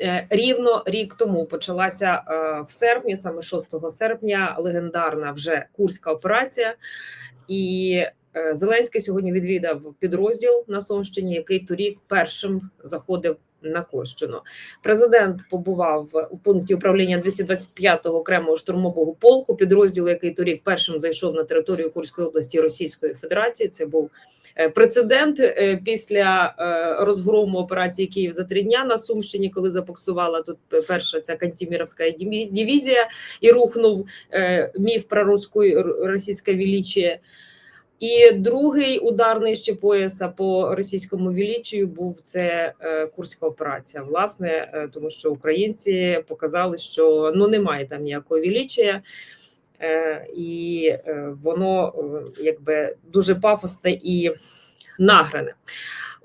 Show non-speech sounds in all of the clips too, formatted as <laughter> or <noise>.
е, рівно рік тому почалася е, в серпні, саме 6 серпня, легендарна вже курська операція. І е, Зеленський сьогодні відвідав підрозділ на Сумщині, який торік першим заходив на Курщину. Президент побував в пункті управління 225-го окремого штурмового полку, підрозділу, який торік першим зайшов на територію Курської області Російської Федерації. Це був е, прецедент е, після е, розгрому операції Київ за три дня на Сумщині, коли запоксувала тут перша ця Кантіміровська дивізія і рухнув міф про російське величие. І другий удар нижче пояса по російському величію був це е, курська операція. Власне, е, тому що українці показали, що ну немає там ніякого віліччя, е, і воно якби дуже пафосне і награне.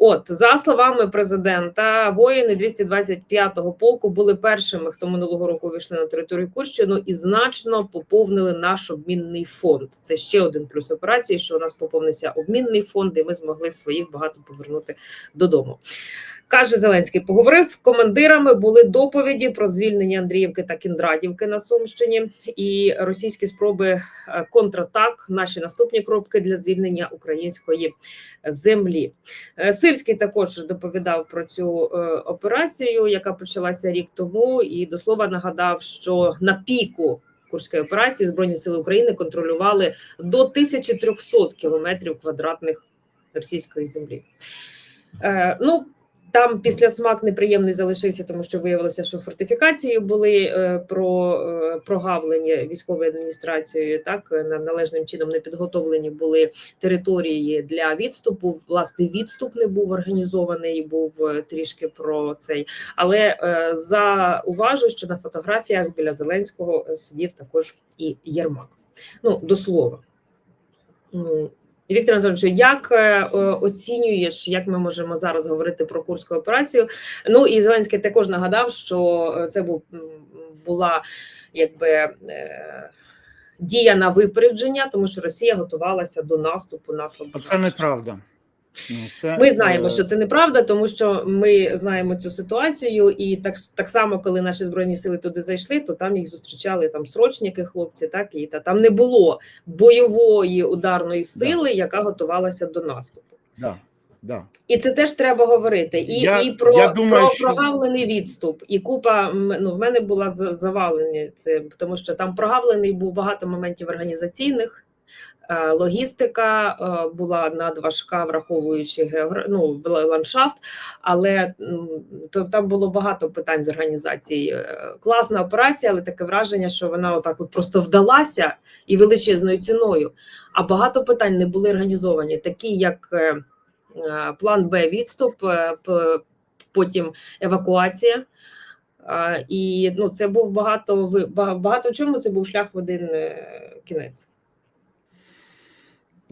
От за словами президента, воїни 225-го полку були першими, хто минулого року вийшли на територію Курщину і значно поповнили наш обмінний фонд. Це ще один плюс операції, що у нас поповнився обмінний фонд, і ми змогли своїх багато повернути додому. Каже Зеленський, поговорив з командирами. Були доповіді про звільнення Андріївки та Кіндрадівки на Сумщині і російські спроби е, контратак. Наші наступні кропки для звільнення української землі. Е, Сирський також доповідав про цю е, операцію, яка почалася рік тому, і до слова нагадав, що на піку. Курської операції збройні сили України контролювали до 1300 кілометрів квадратних російської землі. Е, ну там після смак неприємний залишився, тому що виявилося, що фортифікації були е, про е, прогавлені військовою адміністрацією. Так е, належним чином не підготовлені були території для відступу. Власне, відступ не був організований, був трішки про цей. Але е, зауважу, що на фотографіях біля Зеленського сидів також і Єрмак. Ну до слова. Віктор Анатолійович, як е, е, оцінюєш, як ми можемо зараз говорити про курську операцію? Ну і Зеленський також нагадав, що е, це був була якби дія на випередження, тому що Росія готувалася до наступу на слабо. Це неправда. Ну, Це, Ми знаємо, е, що це неправда, тому що ми знаємо цю ситуацію, і так так само, коли наші збройні сили туди зайшли, то там їх зустрічали там срочники, хлопці, так і та там не було бойової ударної сили, яка готувалася до наступу. Да, да. І це теж треба говорити. І, Я- і про, я думаю, про що- прогавлений відступ. І купа ну в мене була за- завалені це, тому що там прогавлений був багато моментів організаційних. Е, Логістика е, була надважка, враховуючи геогра... ну, ландшафт, але то там було багато питань з організації. Е, Класна операція, але таке враження, що вона отак от просто вдалася і величезною ціною. А багато питань не були організовані, такі як план Б відступ, потім евакуація. І ну, це був багато багато чому це був шлях в один кінець.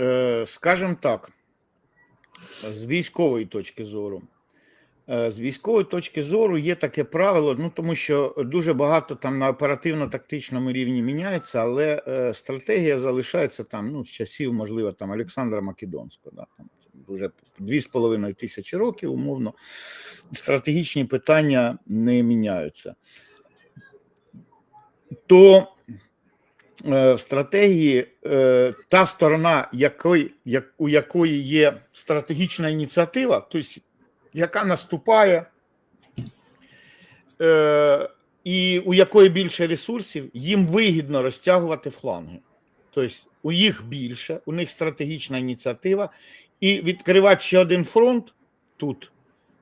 Е, Скажем так, з військової точки зору. Е, З військової точки зору є таке правило, ну тому що дуже багато там на оперативно-тактичному рівні міняється, але е, стратегія залишається там ну, з часів, можливо, там Олександра Македонського. Да, там вже дві з половиною тисячі років, умовно, стратегічні питання не міняються. То в стратегії е, та сторона, якої, як, у якої є стратегічна ініціатива, тобто яка наступає, е, і у якої більше ресурсів, їм вигідно розтягувати фланги. Тобто у їх більше, у них стратегічна ініціатива, і відкривати ще один фронт тут.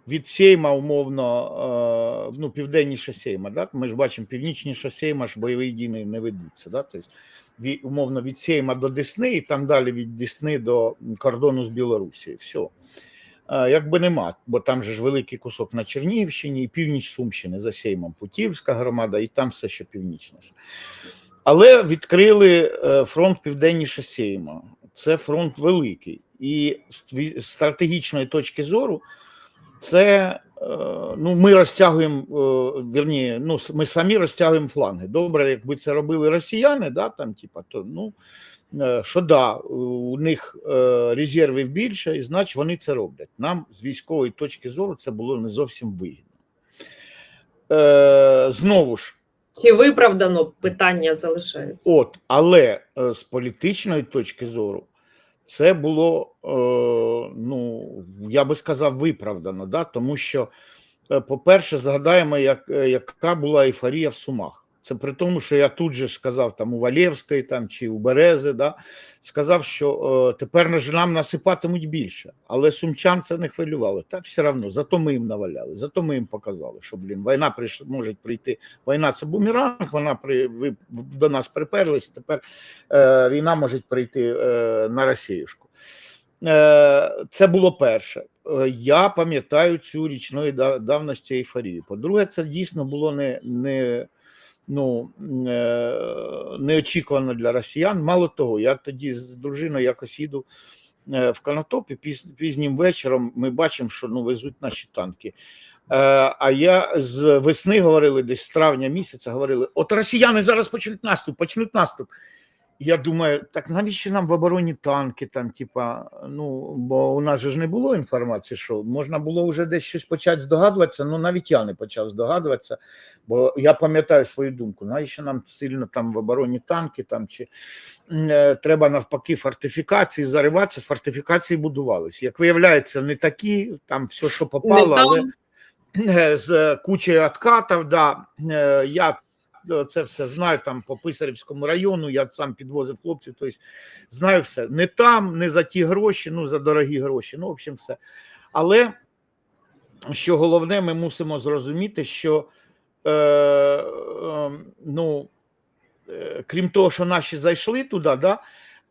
Від Сейма, умовно, е, ну, південніше Сейма, да? ми ж бачимо, північніше Сейма ж бойові дії не- ведуться. Да? Тобто, від, умовно, від Сейма до Десни, і там далі від Десни до кордону з Білорусією. Все. Якби нема, бо там же ж великий кусок на Чернігівщині і північ Сумщини за Сеймом, Путівська громада, і там все ще північніше. Але відкрили е, фронт південніше Сейма. Це фронт великий. І з стратегічної точки зору, це е, ну, ми розтягуємо, е, вірні, ну, ми самі розтягуємо фланги. Добре, якби це робили росіяни, да, там, типа, то ну, е, що да, у них резервів більше, і значить вони це роблять. Нам з військової точки зору це було не зовсім вигідно. знову ж, Чи виправдано питання залишається? от, але з політичної точки зору, це було, е, ну, я би сказав, виправдано, да? тому що, е, по-перше, згадаємо, як, е, яка була ейфорія в Сумах. Це при тому, що я тут же сказав там у Валєвської там, чи у Берези, да? сказав, що е, тепер нам насипатимуть більше, але сумчан це не хвилювало. Та все одно, зато ми їм наваляли, зато ми їм показали, що блін, війна прийшла, може прийти. Війна це бумеранг, вона при, ви до нас приперлись, тепер е, війна може прийти е, на Росіюшку. Е, це було перше. Е, Я пам'ятаю цю річної да- давності ейфорію. По-друге, це дійсно було не, не, ну, е, неочікувано для росіян. Мало того, я тоді з дружиною якось їду е, в Канатопі пізнім вечором. Ми бачимо, що ну, везуть наші танки. Е, А я з весни говорили, десь з травня місяця говорили: от росіяни зараз почнуть наступ, почнуть наступ. Я думаю, так навіщо нам в обороні танки? Там, типа, ну бо у нас же ж не було інформації, що можна було вже десь щось почати здогадуватися. Ну навіть я не почав здогадуватися, бо я пам'ятаю свою думку. Навіщо нам сильно там в обороні танки, там чи е, треба навпаки фортифікації зариватися. Фортифікації будувалися. Як виявляється, не такі, там все, що попало, але <clears throat> з кучею откатів, да, е, я це все знаю там по Писарівському району, я сам підвозив хлопців, тобто знаю все. Не там, не за ті гроші, ну за дорогі гроші, ну, в общем, все. Але що головне, ми мусимо зрозуміти, що е, е, ну, е, крім того, що наші зайшли туди, да,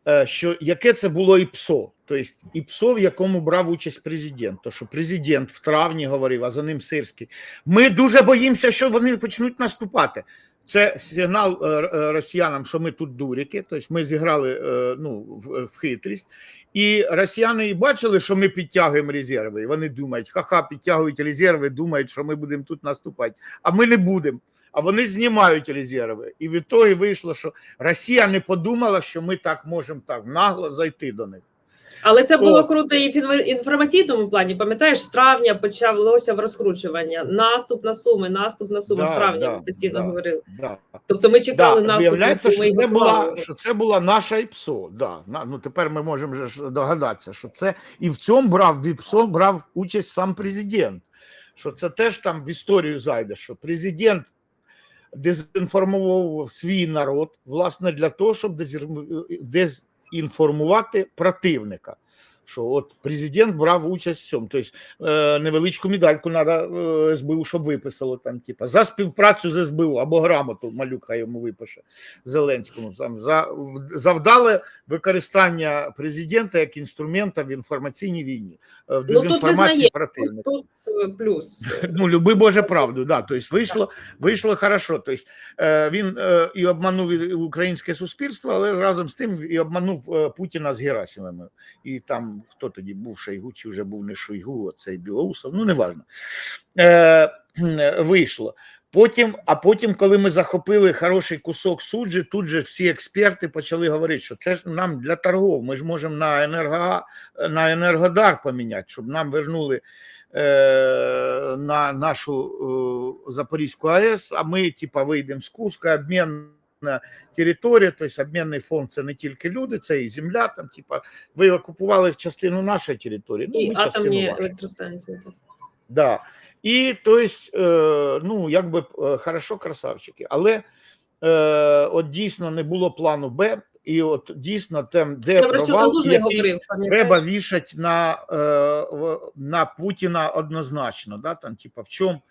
е, що яке це було ІПСО, тобто ІПСО, в якому брав участь президент. То що президент в травні говорив, а за ним Сирський. Ми дуже боїмося, що вони почнуть наступати. Це сигнал е, е, росіянам, що ми тут дурики, тобто ми зіграли е, ну, в, в хитрість. І росіяни і бачили, що ми підтягуємо резерви. І вони думають, ха-ха, підтягують резерви, думають, що ми будемо тут наступати. А ми не будемо. А вони знімають резерви. І від того вийшло, що Росія не подумала, що ми так можемо так нагло зайти до них. Але це було О. круто і в інфо- інформаційному плані. Пам'ятаєш, з травня почалося в розкручування. Наступ на суми, наступ на суми. Да, з травня да, ми постійно да. говорили. Да. Тобто ми чекали да, наступ на суми. що це, була, що це була наша ІПСО. Да. Ну, тепер ми можемо вже догадатися, що це і в цьому брав в ІПСО брав участь сам президент. Що це теж там в історію зайде, що президент дезінформував свій народ, власне, для того, щоб дезір- дезінформувати противника. Що от президент брав участь в цьому. Тобто е, невеличку медальку треба е, СБУ, щоб виписало там, типа, за співпрацю з СБУ або грамоту малюк йому випише Зеленському. Там, за завдале використання президента як інструмента в інформаційній війні, е, в Ну дезінформації противника. тут плюс. Ну, люби Боже правду, да. Тобто вийшло, вийшло хорошо. Тобто, він е, і обманув українське суспільство, але разом з тим і обманув Путіна з Герасимовим. І там хто тоді був Шойгу, чи вже був не Шойгу, а цей Білоусов, ну неважно. Е, вийшло. Потім, а потім, коли ми захопили хороший кусок суджі, тут же всі експерти почали говорити, що це ж нам для торгов. Ми ж можемо на енерго, на енергодар поміняти, щоб нам вернули е, на нашу е, Запорізьку АЕС, а ми, типа, вийдемо з Куска, обмінна територія, тобто обмінний фонд це не тільки люди, це і земля. Там, типа, ви окупували частину нашої території, ну, І атомні електростанції. так. Да. І то есть, е, ну, якби е, хорошо, красавчики. Але е, от дійсно не було плану Б, і от дійсно там, де Добре, провал, який говорив. треба вішати на, е, на Путіна однозначно. Да? Там, типа, в чому,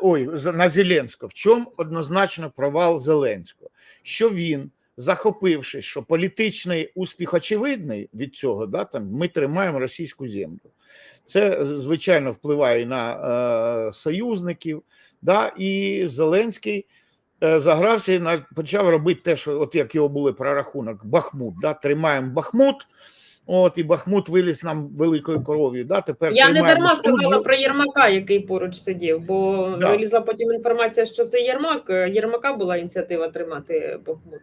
ой, на Зеленського, в чому однозначно провал Зеленського? Що він, захопивши, що політичний успіх очевидний від цього, да, там, ми тримаємо російську землю. Це, звичайно, впливає на е, союзників, да, і Зеленський е, загрався і почав робити те, що от як його були прорахунок, Бахмут, да, тримаємо Бахмут, от і Бахмут виліз нам великою кров'ю. Да, тепер Я не дарма сказала про Єрмака, який поруч сидів, бо Да. вилізла потім інформація, що це Єрмак. Єрмака була ініціатива тримати Бахмут.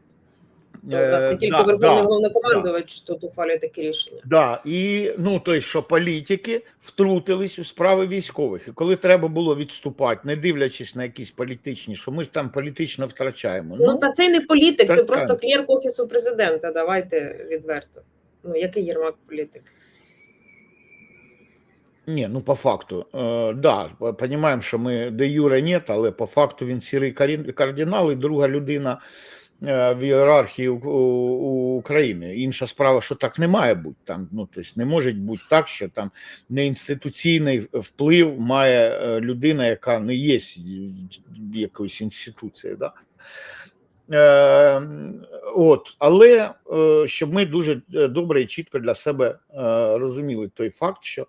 То Е, тільки да, Верховний да, головнокомандувач тут ухвалює такі рішення. Да, і ну то що політики втрутились у справи військових, і коли треба було відступати, не дивлячись на якісь політичні, що ми ж там політично втрачаємо. Ну, та це не політик, це так, просто так. клерк офісу президента. Давайте відверто. Ну який Єрмак політик? Ні, ну по факту, е, да, розуміємо, що ми де юре нет, але по факту він сірий кардинал і друга людина е, в ієрархії у, у, України. Інша справа, що так не має бути. Там, ну, тобто не може бути так, що там неінституційний вплив має е, людина, яка не є якоюсь інституцією. Да? Е, от, але е, щоб ми дуже е, добре і чітко для себе розуміли той факт, що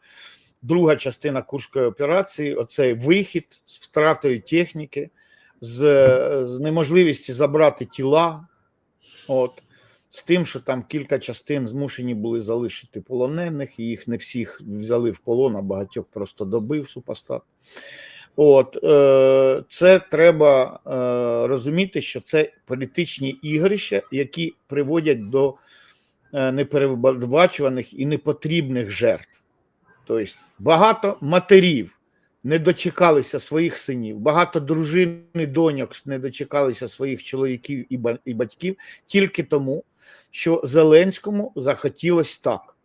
друга частина Курської операції оцей вихід з втратою техніки, з, з неможливістю забрати тіла, от, з тим, що там кілька частин змушені були залишити полонених, і їх не всіх взяли в полон, а багатьох просто добив супостат. От е, це треба е, розуміти, що це політичні ігрища, які приводять до е, непередбачуваних і непотрібних жертв. Тобто багато матерів не дочекалися своїх синів, багато дружин і доньок не дочекалися своїх чоловіків і батьків тільки тому, що Зеленському захотілось так.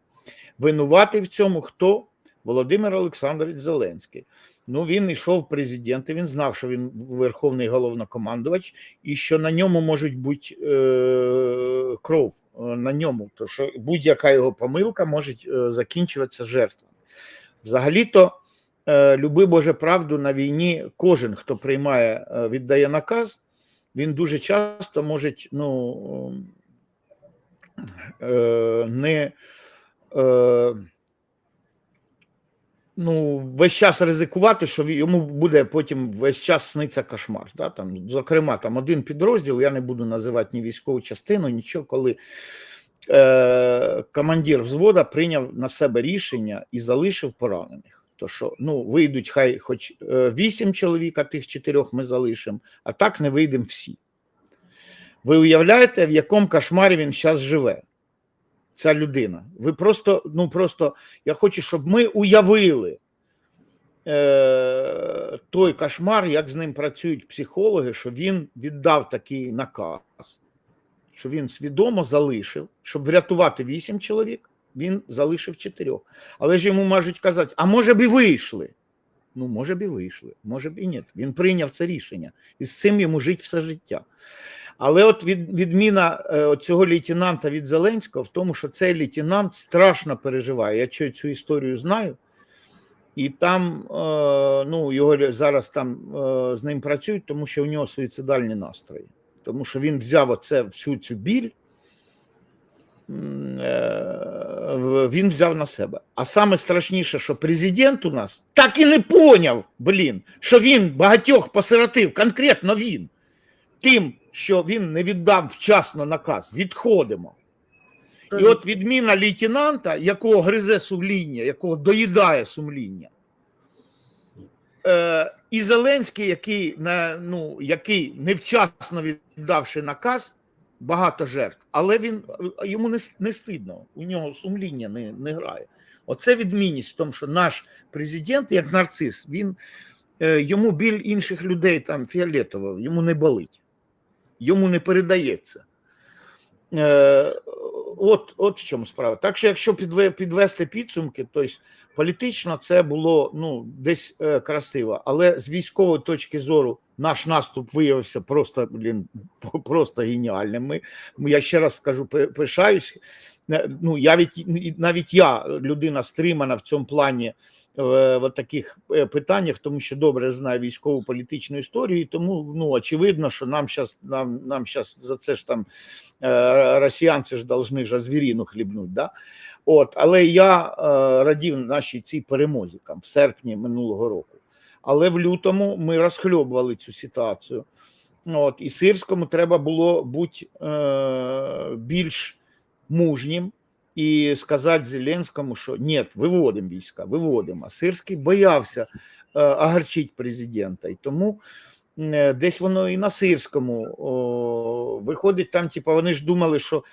Винуватий в цьому хто? Володимир Олександрович Зеленський. Ну, він йшов в президенти, він знав, що він верховний головнокомандувач, і що на ньому можуть бути е, кров е, на ньому, то що будь-яка його помилка може е, закінчуватися жертвами. Взагалі-то, е, люби Боже правду на війні, кожен, хто приймає, е, віддає наказ, він дуже часто може ну, е, не. Е, ну, весь час ризикувати, що йому буде потім весь час сниться кошмар. Да? Там, зокрема, там один підрозділ, я не буду називати ні військову частину, нічого, коли е, командир взвода прийняв на себе рішення і залишив поранених. То що ну, вийдуть хай хоч е, вісім чоловік, а тих чотирьох ми залишимо, а так не вийдемо всі. Ви уявляєте, в якому кошмарі він зараз живе? Ця людина. Ви просто, ну просто я хочу, щоб ми уявили е, той кошмар, як з ним працюють психологи, що він віддав такий наказ, що він свідомо залишив, щоб врятувати вісім чоловік, він залишив чотирьох. Але ж йому можуть казати, а може б і вийшли. Ну, може б і вийшли, може б і ні. Він прийняв це рішення, і з цим йому жить все життя. Але от від, відміна е, цього лейтенанта від Зеленського в тому, що цей лейтенант страшно переживає. Я цю історію знаю, і там е, ну, його зараз там е, з ним працюють, тому що у нього суїцидальні настрої. Тому що він взяв оце, всю цю біль, він взяв на себе. А саме страшніше, що президент у нас так і не поняв, блін, що він багатьох посиротив, конкретно він тим, що він не віддав вчасно наказ, відходимо. І от відміна лейтенанта, якого гризе сумління, якого доїдає сумління, е, і Зеленський, який, на, ну, який невчасно віддавши наказ, багато жертв, але він, йому не, не стидно, у нього сумління не, не грає. Оце відмінність в тому, що наш президент, як нарцис, він, е, йому біль інших людей там фіолетово, йому не болить йому не передається. Е, от, от в чому справа. Так що, якщо підвести підсумки, то політично це було ну, десь е, красиво, але з військової точки зору наш наступ виявився просто блін, <laughs> просто геніальним. Ми, я ще раз кажу, пишаюсь. Е, Ну, я від, навіть я, людина стримана в цьому плані в, таких е, питаннях, тому що добре знаю військову політичну історію, тому ну очевидно, що нам зараз нам, нам щас за це ж там е, росіянці ж должны ж звіріну хлібнуть. Да? От, але я е, радів нашій цій перемозі там в серпні минулого року. Але в лютому ми розхльобували цю ситуацію. От, і сирському треба було бути е, більш мужнім і сказати Зеленському, що ні, виводимо війська, виводимо. А Сирський боявся е, огорчити президента. І тому е, десь воно і на Сирському. О, виходить там, типу, вони ж думали, що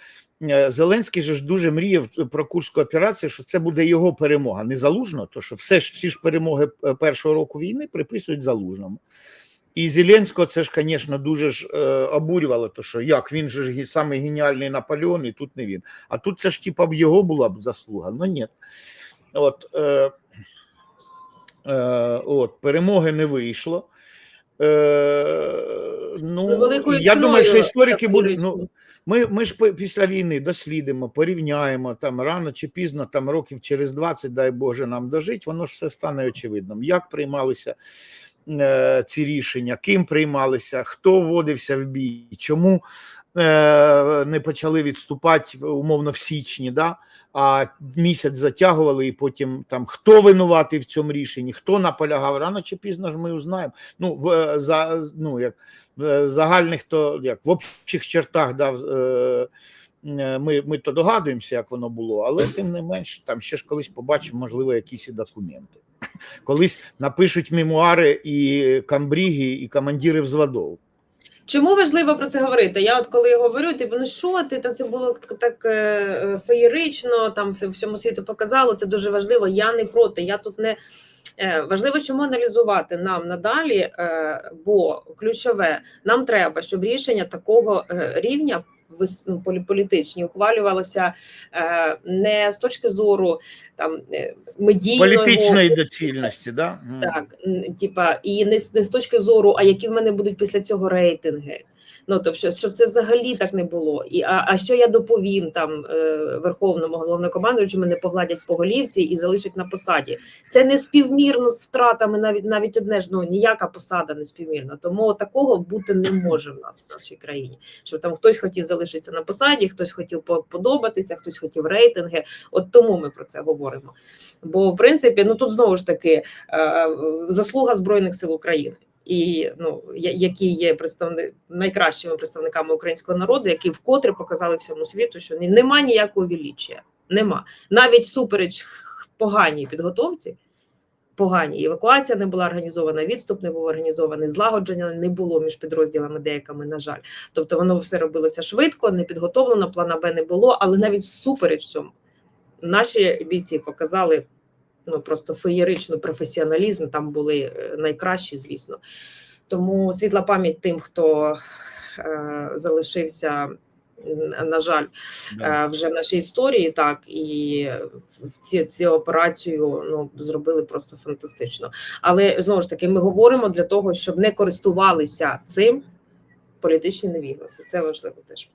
е, Зеленський же ж дуже мріяв про Курську операцію, що це буде його перемога. Не залужно, то що все ж всі ж перемоги е, першого року війни приписують залужному. І Зеленського це ж, звісно, дуже ж е, обурювало, то що як він же ж самий геніальний Наполеон, і тут не він. А тут це ж типа в його була б заслуга. Ну ні. От, е, е, от, перемоги не вийшло. Е, ну, я думаю, що історики будуть. Ну, ми, ми ж після війни дослідимо, порівняємо там рано чи пізно, там років через 20, дай Боже, нам дожить, воно ж все стане очевидним. Як приймалися е, ці рішення, ким приймалися, хто вводився в бій, чому е, не почали відступати умовно в січні, да? а місяць затягували, і потім там хто винуватий в цьому рішенні, хто наполягав рано чи пізно ж ми узнаємо. Ну, в, е, за, ну, як, в загальних то як в общих чертах да, в- е, е, ми, ми то догадуємося, як воно було, але тим не менш, там ще ж колись побачимо, можливо, якісь документи. Колись напишуть мемуари і камбріги, і командири взводов. Чому важливо про це говорити? Я от коли говорю, типу, ну що ти, та це було так, е, е, феєрично, там все всьому світу показало, це дуже важливо. Я не проти. Я тут не е, важливо, чому аналізувати нам надалі, е, бо ключове нам треба, щоб рішення такого е, рівня політичні ухвалювалося е, не з точки зору там медійної Політичної доцільності, да? Так, типа, і не, з- не з точки зору, а які в мене будуть після цього рейтинги. Ну, тобто, щоб це взагалі так не було. І, а, а що я доповім там е, верховному головнокомандуючому, не погладять по голівці і залишать на посаді. Це не співмірно з втратами, навіть навіть одне ж ну ніяка посада не співмірна. Тому такого бути не може в нас в нашій країні. Що там хтось хотів залишитися на посаді, хтось хотів подобатися, хтось хотів рейтинги. От тому ми про це говоримо. Бо в принципі, ну тут знову ж таки е, заслуга збройних сил України. І ну які є представни найкращими представниками українського народу, які вкотре показали всьому світу, що нема ніякого величия. Нема навіть супереч поганій підготовці. Погані евакуація не була організована, відступ не був організований, злагодження не було між підрозділами деякими, на жаль. Тобто воно все робилося швидко, не підготовлено, плана Б не було, але навіть всупереч цьому наші бійці показали ну просто феєричний професіоналізм. Там були е, найкращі, звісно. Тому світла пам'ять тим, хто е, залишився, на жаль, е, вже в нашій історії, так і ці, ці операцію ну зробили просто фантастично. Але знову ж таки, ми говоримо для того, щоб не користувалися цим політичні невігласи. Це важливо теж.